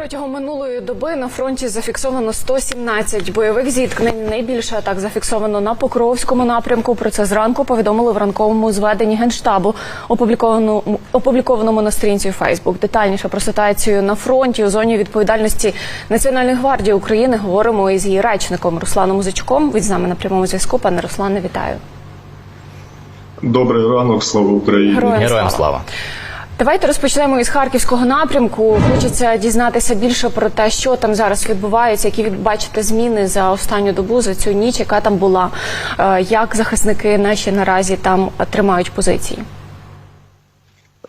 Протягом минулої доби на фронті зафіксовано 117 бойових зіткнень. Найбільше атак зафіксовано на Покровському напрямку. Про це зранку повідомили в ранковому зведенні генштабу, опублікованому, опублікованому на сторінці Фейсбук. Детальніше про ситуацію на фронті у зоні відповідальності Національної гвардії України говоримо із її речником Русланом Музичком. Від з нами на прямому зв'язку. Пане Руслане, вітаю. Добрий ранок, слава Україні. Героям Героям слава. Давайте розпочнемо із харківського напрямку. Хочеться дізнатися більше про те, що там зараз відбувається, які бачите зміни за останню добу, за цю ніч, яка там була, Е, як захисники наші наразі там тримають позиції.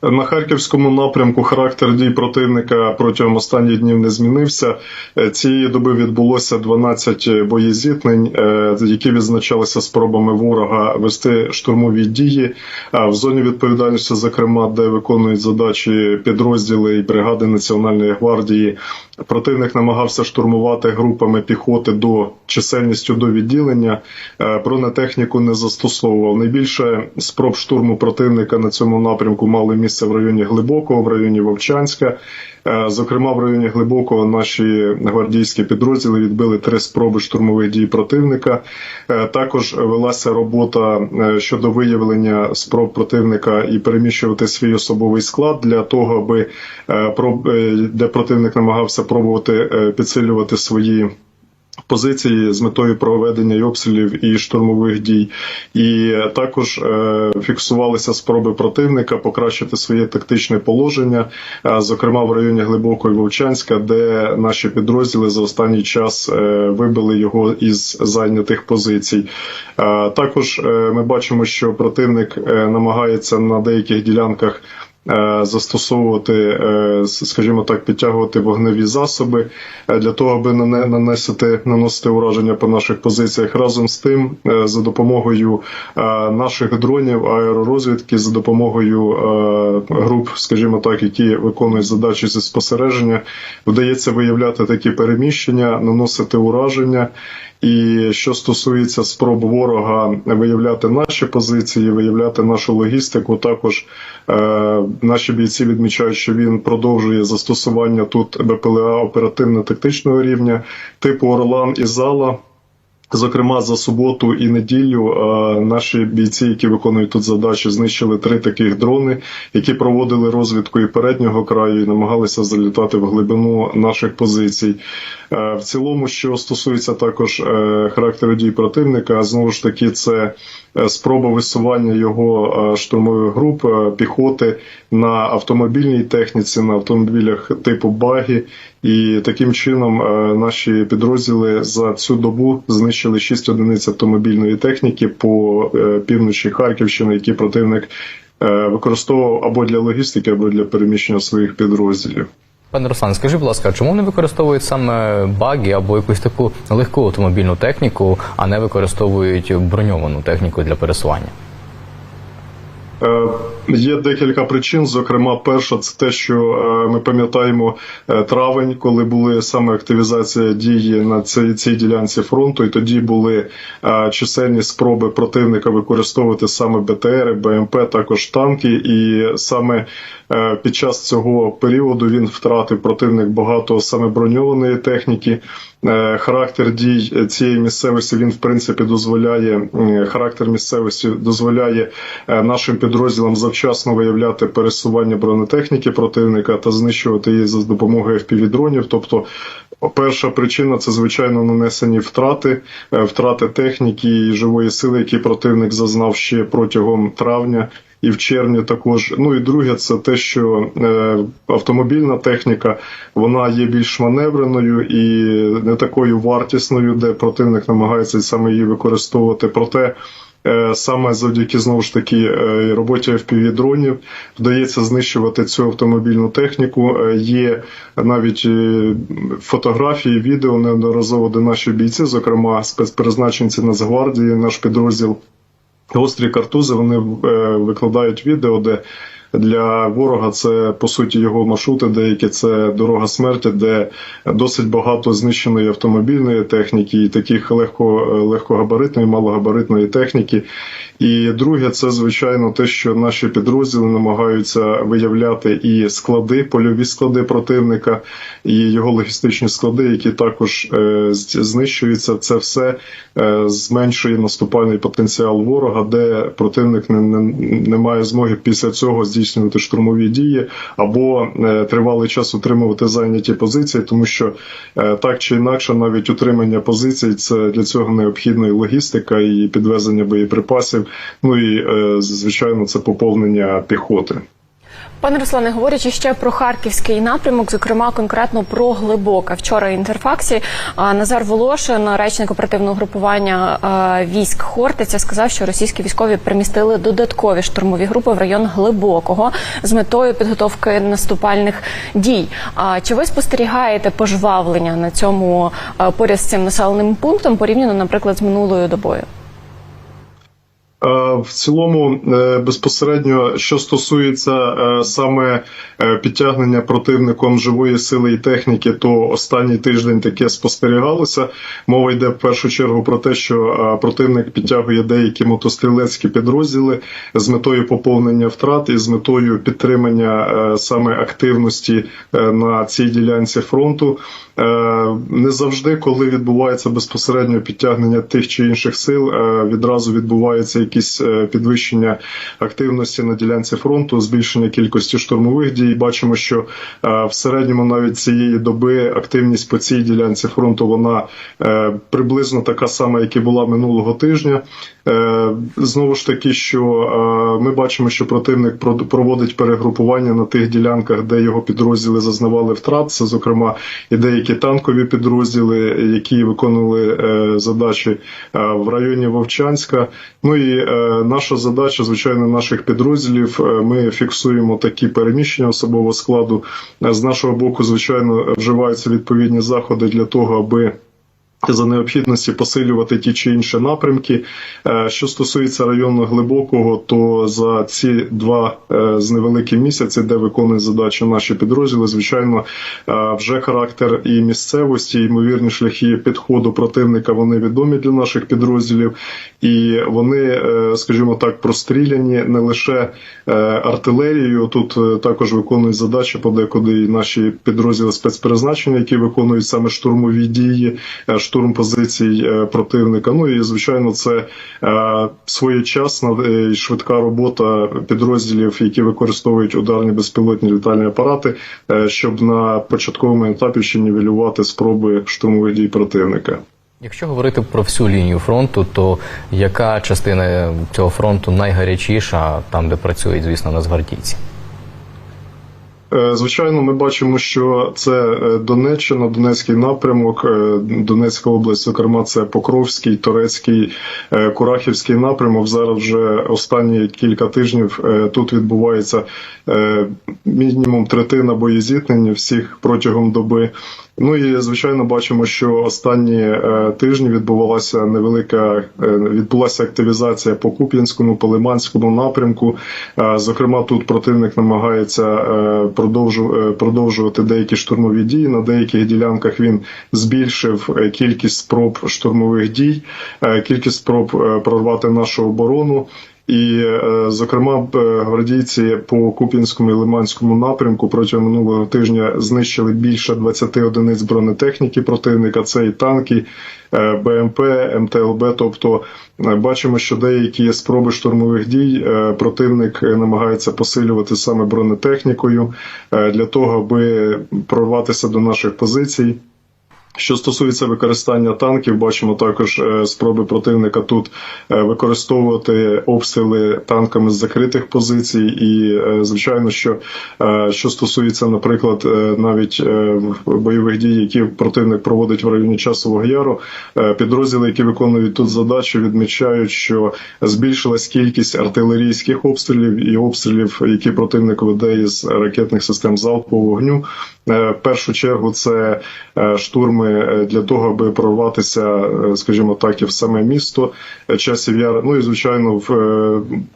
На харківському напрямку характер дій противника протягом останніх днів не змінився. Е, Цієї доби відбулося 12 боєзіткнень, е, які відзначалися спробами ворога вести штурмові дії. В зоні відповідальності, зокрема, де виконують задачі підрозділи і бригади Національної гвардії, противник намагався штурмувати групами піхоти до чисельністю до відділення. Е, Бронетехніку не застосовував. Найбільше спроб штурму противника на цьому напрямку мали місце в районі Глибокого, в районі Вовчанська. Е, Зокрема, в районі Глибокого наші гвардійські підрозділи відбили три спроби штурмових дій противника. Е, Також велася робота е, щодо виявлення спроб противника і переміщувати свій особовий склад для того, аби де противник намагався пробувати підсилювати свої позиції з метою проведення і обстрілів і штурмових дій, і також е, фіксувалися спроби противника покращити своє тактичне положення, е, зокрема в районі Глибокої Вовчанська, де наші підрозділи за останній час е, вибили його із зайнятих позицій. Е, також е, ми бачимо, що противник е, намагається на деяких ділянках. Е, Застосовувати, е, скажімо так, підтягувати вогневі засоби е, для того, аби нане- наносити, ураження по наших позиціях. Разом з тим, за допомогою наших дронів, аеророзвідки, за допомогою груп, скажімо так, які виконують задачі зі спостереження, вдається виявляти такі переміщення, наносити ураження. І що стосується спроб ворога виявляти наші позиції, виявляти нашу логістику, також е, наші бійці відмічають, що він продовжує застосування тут БПЛА оперативно-тактичного рівня, типу Орлан і Зала. Зокрема, за суботу і неділю е, наші бійці, які виконують тут задачі, знищили три таких дрони, які проводили розвідку і переднього краю, і намагалися залітати в глибину наших позицій. Е, В цілому, що стосується також е, характеру дій противника, знову ж таки, це спроба висування його е, штурмових груп е, піхоти на автомобільній техніці, на автомобілях типу багі. І таким чином е, наші підрозділи за цю добу знищили 6 одиниць автомобільної техніки по е, півночі Харківщини, які противник е, використовував або для логістики, або для переміщення своїх підрозділів. Пане Руслан, скажи, будь ласка, чому не використовують саме баги або якусь таку легку автомобільну техніку, а не використовують броньовану техніку для пересування? Е, Є декілька причин. Зокрема, перша це те, що е, ми пам'ятаємо е, травень, коли були саме активізація дії на цій, цій ділянці фронту, і тоді були е, чисельні спроби противника використовувати саме БТР, БМП, також танки. І саме під час цього періоду він втратив противник багато саме броньованої техніки. Характер дій цієї місцевості він в принципі дозволяє характер місцевості дозволяє нашим підрозділам завчасно виявляти пересування бронетехніки противника та знищувати її за допомогою FPV-дронів. Тобто, перша причина це звичайно нанесені втрати, е, втрати техніки і живої сили, які противник зазнав ще протягом травня. І в червні також. Ну і друге, це те, що е, автомобільна техніка вона є більш маневреною і не такою вартісною, де противник намагається саме її використовувати. Проте саме завдяки знову ж таки е, роботі fpv дронів вдається знищувати цю автомобільну техніку. Е, Є навіть е, фотографії, відео неодноразово, де наші бійці, зокрема спецпризначенці Нацгвардії, наш підрозділ. Гострі картузи вони е, викладають відео, де для ворога це по суті його маршрути. Деякі це дорога смерті, де досить багато знищеної автомобільної техніки і таких легко легкогабаритної, малогабаритної техніки. І друге, це звичайно те, що наші підрозділи намагаються виявляти і склади, польові склади противника, і його логістичні склади, які також е, знищуються. Це все е, зменшує наступальний потенціал ворога, де противник не, не, не має змоги після цього здійснювати штурмові дії або е, тривалий час утримувати зайняті позиції, тому що е, так чи інакше, навіть утримання позицій це для цього необхідна і логістика, і підвезення боєприпасів. Ну і е, звичайно, це поповнення піхоти. Пане Руслане, говорячи ще про харківський напрямок, зокрема конкретно про глибоке. Вчора інтерфаксі Назар Волошин, речник оперативного групування військ Хортиця, сказав, що російські військові примістили додаткові штурмові групи в район глибокого з метою підготовки наступальних дій. А чи ви спостерігаєте пожвавлення на цьому поряд з цим населеним пунктом порівняно, наприклад, з минулою добою? Е, В цілому, е, безпосередньо, що стосується е, саме підтягнення противником живої сили і техніки, то останній тиждень таке спостерігалося. Мова йде в першу чергу про те, що противник підтягує деякі мотострілецькі підрозділи з метою поповнення втрат і з метою підтримання саме активності на цій ділянці фронту. Е, Не завжди, коли відбувається безпосередньо підтягнення тих чи інших сил, е, відразу відбувається якісь е, підвищення активності на ділянці фронту, збільшення кількості штурмових дій. Бачимо, що в середньому навіть цієї доби активність по цій ділянці фронту вона приблизно така сама, як і була минулого тижня. Е, Знову ж таки, що е, ми бачимо, що противник проводить перегрупування на тих ділянках, де його підрозділи зазнавали втрат. Це, зокрема, і деякі танкові підрозділи, які виконували е, задачі в районі Вовчанська. Ну і наша задача, звичайно, наших підрозділів. Ми фіксуємо такі переміщення особового складу. З нашого боку, звичайно, вживаються відповідні заходи для того, аби за необхідності посилювати ті чи інші напрямки. Е, Що стосується району глибокого, то за ці два е, з невеликі місяці, де виконують задачі наші підрозділи, звичайно, е, вже характер і місцевості, і ймовірні шляхи підходу противника вони відомі для наших підрозділів, і вони, скажімо так, простріляні не лише артилерією. Тут також виконують задачі подекуди і наші підрозділи спецпризначення, які виконують саме штурмові дії, штурм позицій е, противника. Ну і звичайно, це е, своєчасна е, і швидка робота підрозділів, які використовують ударні безпілотні літальні апарати, щоб на початковому етапі ще нівелювати спроби штурмових дій противника. Якщо говорити про всю лінію фронту, то яка частина цього фронту найгарячіша, там де працюють, звісно, нацгвардійці? Е, Звичайно, ми бачимо, що це е, Донеччина, Донецький напрямок, е, Донецька область, зокрема, це Покровський, Торецький, Курахівський напрямок. Зараз вже останні кілька тижнів тут відбувається мінімум третина боєзіткнень всіх протягом доби. Ну і звичайно бачимо, що останні е, тижні відбувалася невелика е, відбулася активізація по Куп'янському, по Лиманському напрямку. Е, Зокрема, тут противник намагається продовжу- продовжувати деякі штурмові дії. На деяких ділянках він збільшив кількість спроб штурмових дій, кількість спроб прорвати нашу оборону. І, е, зокрема, е, гвардійці по Куп'янському і Лиманському напрямку протягом минулого тижня знищили більше 20 одиниць бронетехніки противника. Це і танки, е, БМП, МТЛБ. Тобто бачимо, що деякі спроби штурмових дій противник намагається посилювати саме бронетехнікою для того, аби прорватися до наших позицій. Що стосується використання танків, бачимо також е, спроби противника тут е, використовувати обстріли танками з закритих позицій, і е, звичайно, що що стосується, наприклад, навіть бойових дій, які противник проводить в районі часового яру, підрозділи, які виконують тут задачі, відмічають, що збільшилась кількість артилерійських обстрілів і обстрілів, які противник веде із ракетних систем залпового вогню. В першу чергу це штурми е, для того, аби прорватися, е, скажімо так, і в саме місто часів яр. Ну і звичайно, в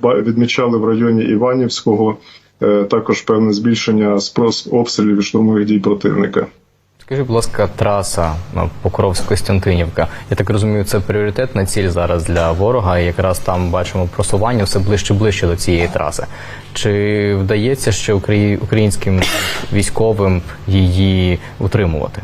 е, відмічали в районі Іванівського. також певне збільшення спрос обстрілів і штурмових дій противника. Скажіть, будь ласка, траса ну, Покровськ-Костянтинівка. Я так розумію, це пріоритетна ціль зараз для ворога. І якраз там бачимо просування все ближче ближче до цієї траси. Чи вдається ще украї- українським військовим її утримувати?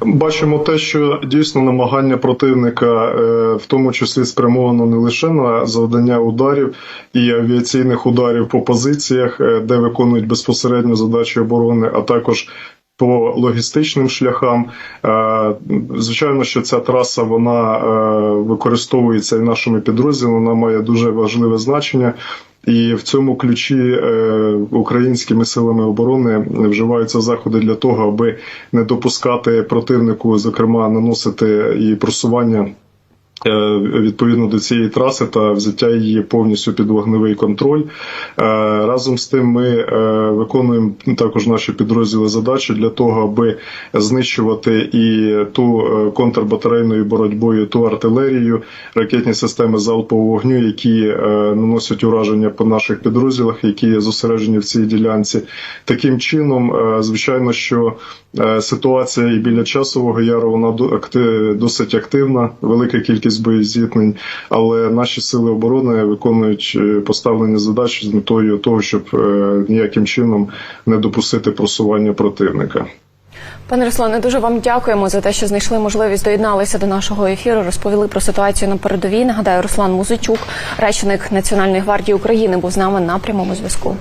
Бачимо те, що дійсно намагання противника, е, в тому числі спрямовано не лише на завдання ударів і авіаційних ударів по позиціях, е, де виконують безпосередньо задачі оборони, а також по логістичним шляхам. Е, Звичайно, що ця траса вона е, використовується і нашими підрозділами. Вона має дуже важливе значення. І в цьому ключі е, українськими силами оборони вживаються заходи для того, аби не допускати противнику, зокрема, наносити і просування. Е, Відповідно до цієї траси та взяття її повністю під вогневий контроль. Е, Разом з тим, ми е, виконуємо також наші підрозділи задачі для того, аби знищувати і ту контрбатарейною боротьбою, ту артилерію, ракетні системи залпового вогню, які наносять ураження по наших підрозділах, які зосереджені в цій ділянці. Таким чином, звичайно, що ситуація і біля часового яру вона досить активна, велика кількість боєзіткнень, але наші сили оборони виконують е, поставлені задачі з метою того, щоб е, ніяким чином не допустити просування противника. Пане Руслане, дуже вам дякуємо за те, що знайшли можливість доєдналися до нашого ефіру. Розповіли про ситуацію на передовій. Нагадаю, Руслан Музичук, речник Національної гвардії України, був з нами на прямому зв'язку.